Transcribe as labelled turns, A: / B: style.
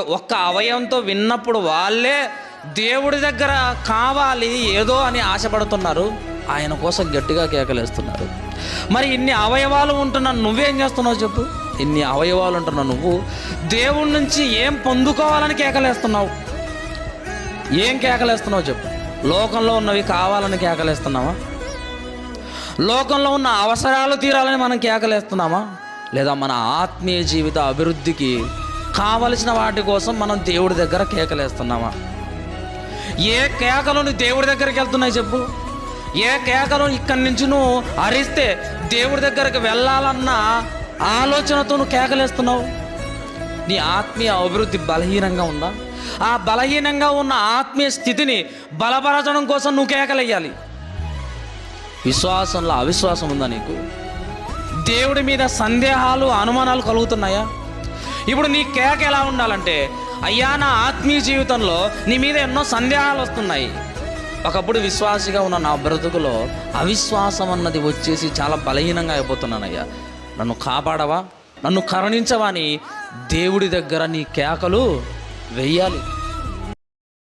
A: ఒక్క అవయవంతో విన్నప్పుడు వాళ్ళే దేవుడి దగ్గర కావాలి ఏదో అని ఆశపడుతున్నారు. ఆయన కోసం గట్టిగా కేకలేస్తున్నారు. మరి ఇన్ని అవయవాలు ఉంటున్నా నువ్వేం చేస్తున్నావు చెప్పు? ఇన్ని అవయవాలు ఉంటున్నా నువ్వు దేవుడి నుంచి ఏం పొందుకోవాలని కేకలేస్తున్నావు? ఏం కేకలేస్తున్నావు చెప్పు? లోకంలో ఉన్నవి కావాలని కేకలేస్తున్నావా? లోకంలో ఉన్న అవసరాలు తీరాలని మనం కేకలేస్తున్నామా? లేదా మన ఆత్మీయ జీవిత అభివృద్ధికి కావలసిన వాటి కోసం మనం దేవుడి దగ్గర కేకలేస్తున్నామా? ఏ కేకలు నువ్వు దేవుడి దగ్గరికి వెళ్తున్నాయి చెప్పు? ఏ కేకలు ఇక్కడి నుంచి నువ్వు అరిస్తే దేవుడి దగ్గరికి వెళ్ళాలన్న ఆలోచనతో నువ్వు కేకలేస్తున్నావు? నీ ఆత్మీయ అభివృద్ధి బలహీనంగా ఉందా? ఆ బలహీనంగా ఉన్న ఆత్మీయ స్థితిని బలపరచడం కోసం నువ్వు కేకలేయాలి. విశ్వాసంలో అవిశ్వాసం ఉందా నీకు? దేవుడి మీద సందేహాలు అనుమానాలు కలుగుతున్నాయా? ఇప్పుడు నీ కేక ఎలా ఉండాలంటే అయ్యా నా ఆత్మీయ జీవితంలో నీ మీద ఎన్నో సందేహాలు వస్తున్నాయి. ఒకప్పుడు విశ్వాసిగా ఉన్న నా బ్రతుకులో అవిశ్వాసం అన్నది వచ్చేసి చాలా బలహీనంగా అయిపోతున్నానయ్యా. నన్ను కాపాడవా? నన్ను కరుణించవా అని దేవుడి దగ్గర నీ కేకలు వెయ్యాలి